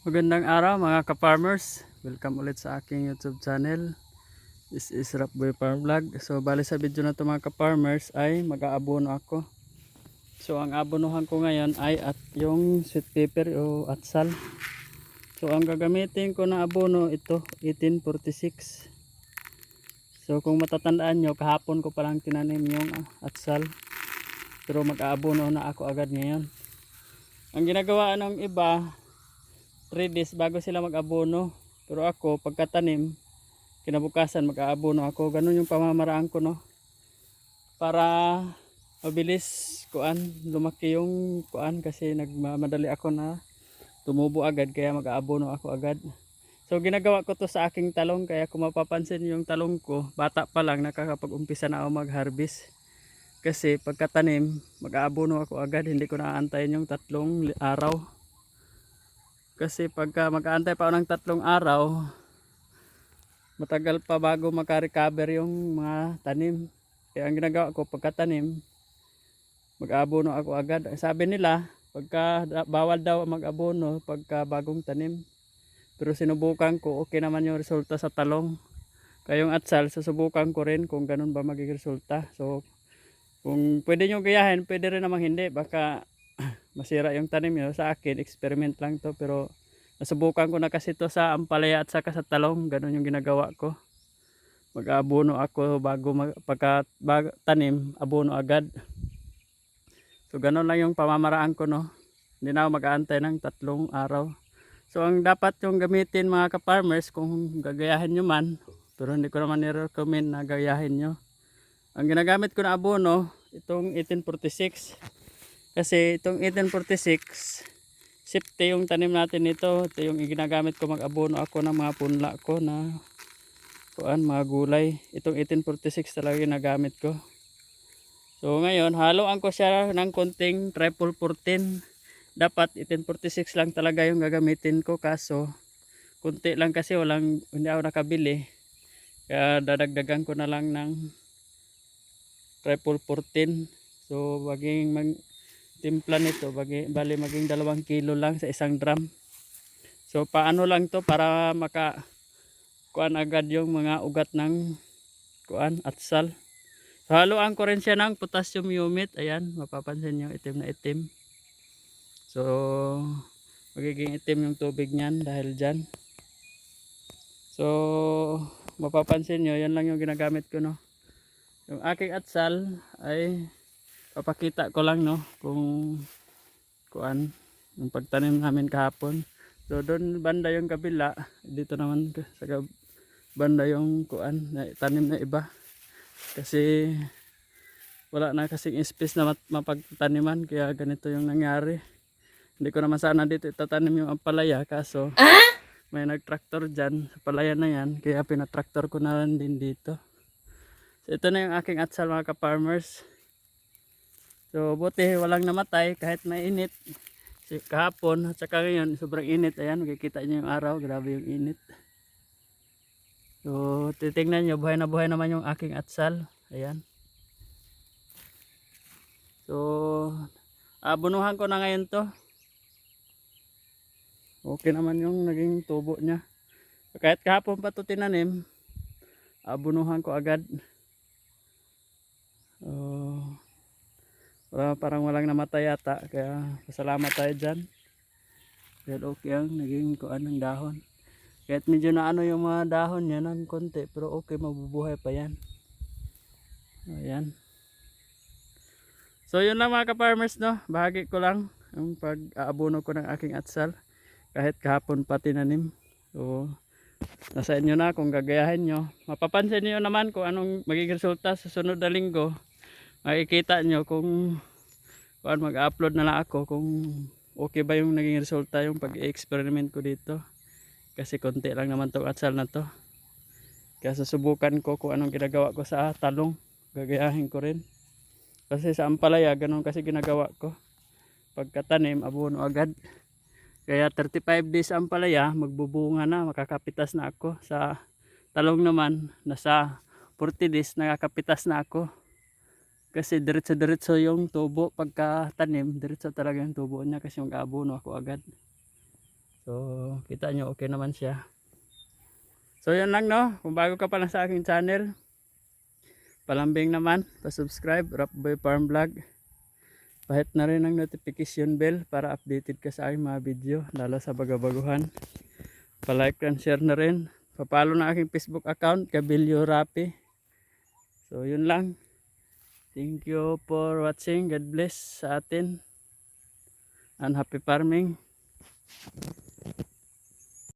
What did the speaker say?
Magandang araw mga ka-farmers. Welcome ulit sa aking YouTube channel. This is Rapboy Farm Vlog. So bali sa video na to mga ka-farmers ay mag-aabono ako. So ang abonohan ko ngayon ay at yung sweet pepper o atsal. So ang gagamitin ko na abono ito 1846. So kung matatandaan nyo kahapon ko palang tinanim yung ah, atsal. Pero mag-aabono na ako agad ngayon. Ang ginagawa ng iba 3 days bago sila mag-abono. Pero ako, pagkatanim, kinabukasan mag-aabono ako. Ganun yung pamamaraan ko, no? Para mabilis kuan, lumaki yung kuan kasi nagmamadali ako na tumubo agad kaya mag-aabono ako agad. So ginagawa ko to sa aking talong kaya kung mapapansin yung talong ko, bata pa lang nakakapag-umpisa na ako mag-harvest. Kasi pagkatanim, mag-aabono ako agad, hindi ko naaantayin yung tatlong araw. Kasi pagka mag-aantay pa ng tatlong araw, matagal pa bago makarecover yung mga tanim. Kaya ang ginagawa ko pagkatanim, mag-abono ako agad. Sabi nila, pagka bawal daw mag-abono pagka bagong tanim. Pero sinubukan ko, okay naman yung resulta sa talong. Kaya yung atsal, susubukan ko rin kung ganun ba magiging resulta. So, kung pwede nyo gayahin, pwede rin namang hindi. Baka masira yung tanim nyo. Sa akin, experiment lang to. Pero nasubukan ko na kasi to sa ampalaya at saka sa talong. Ganun yung ginagawa ko. Mag-abono ako bago mag, abono agad. So ganun lang yung pamamaraan ko no. Hindi na mag-aantay ng tatlong araw. So ang dapat yung gamitin mga ka-farmers kung gagayahin nyo man. Pero hindi ko naman i-recommend na gagayahin nyo. Ang ginagamit ko na abono, itong 1846. Kasi itong 1846, safety yung tanim natin nito. Ito yung ginagamit ko mag-abono ako ng mga punla ko na kuan, mga gulay. Itong 1846 talaga yung nagamit ko. So ngayon, haloan ko siya ng konting triple 14. Dapat 1846 lang talaga yung gagamitin ko kaso kunti lang kasi walang hindi ako nakabili. Kaya dadagdagan ko na lang ng triple 14. So maging mag timpla nito bagi, bali maging dalawang kilo lang sa isang drum. So paano lang to para maka kuan agad yung mga ugat ng kuan atsal. So haluan ko rin ng potassium humate. Ayan, mapapansin nyo itim na itim. So magiging itim yung tubig niyan dahil dyan. So mapapansin nyo, yan lang yung ginagamit ko no. Yung aking atsal ay papakita ko lang no kung kuan yung pagtanim namin kahapon. So doon banda yung kabila, dito naman sa banda yung kuan na tanim na iba. Kasi wala na kasing space na mapagtaniman kaya ganito yung nangyari. Hindi ko naman sana dito itatanim yung ampalaya kaso may nagtraktor dyan sa palaya na yan kaya pinatraktor ko na lang din dito. So ito na yung aking atsal mga ka-farmers. So buti walang namatay kahit mainit. Si kahapon at saka ngayon sobrang init. Ayan makikita niyo yung araw. Grabe yung init. So titingnan niyo buhay na buhay naman yung aking atsal. Ayan. So abunuhan ko na ngayon to. Okay naman yung naging tubo niya. Kahit kahapon pa to tinanim, abunuhan ko agad. Oh, wala, parang walang namatay yata. Kaya pasalamat tayo dyan. Dahil okay ang naging kuan ng dahon. Kahit medyo na ano yung mga dahon niya ng konti. Pero okay, mabubuhay pa yan. Ayan. So yun lang mga ka-farmers no. Bahagi ko lang yung pag-aabono ko ng aking atsal. Kahit kahapon pa tinanim. So nasa inyo na kung gagayahin nyo. Mapapansin nyo naman kung anong magiging resulta sa sunod na linggo makikita nyo kung kung mag-upload na lang ako kung okay ba yung naging resulta yung pag-experiment ko dito. Kasi konti lang naman tong atsal na to. Kaya susubukan ko kung anong ginagawa ko sa talong. Gagayahin ko rin. Kasi sa ampalaya ganun kasi ginagawa ko. Pagkatanim abono agad. Kaya 35 days ampalaya magbubunga na makakapitas na ako. Sa talong naman nasa 40 days nakakapitas na ako kasi diretso-diretso yung tubo pagka tanim, diretso talaga yung tubo niya kasi mag-abono ako agad. So, kita nyo, okay naman siya. So, yun lang no. Kung bago ka pa lang sa aking channel, palambing naman, pa-subscribe, Rapboy Farm Vlog. Pahit na rin ang notification bell para updated ka sa aking mga video, lalo sa bagabaguhan. Pa-like and share na rin. Pa-follow na aking Facebook account, Kabilyo Rapi. So, yun lang. Thank you for watching. God bless sa atin. And happy farming.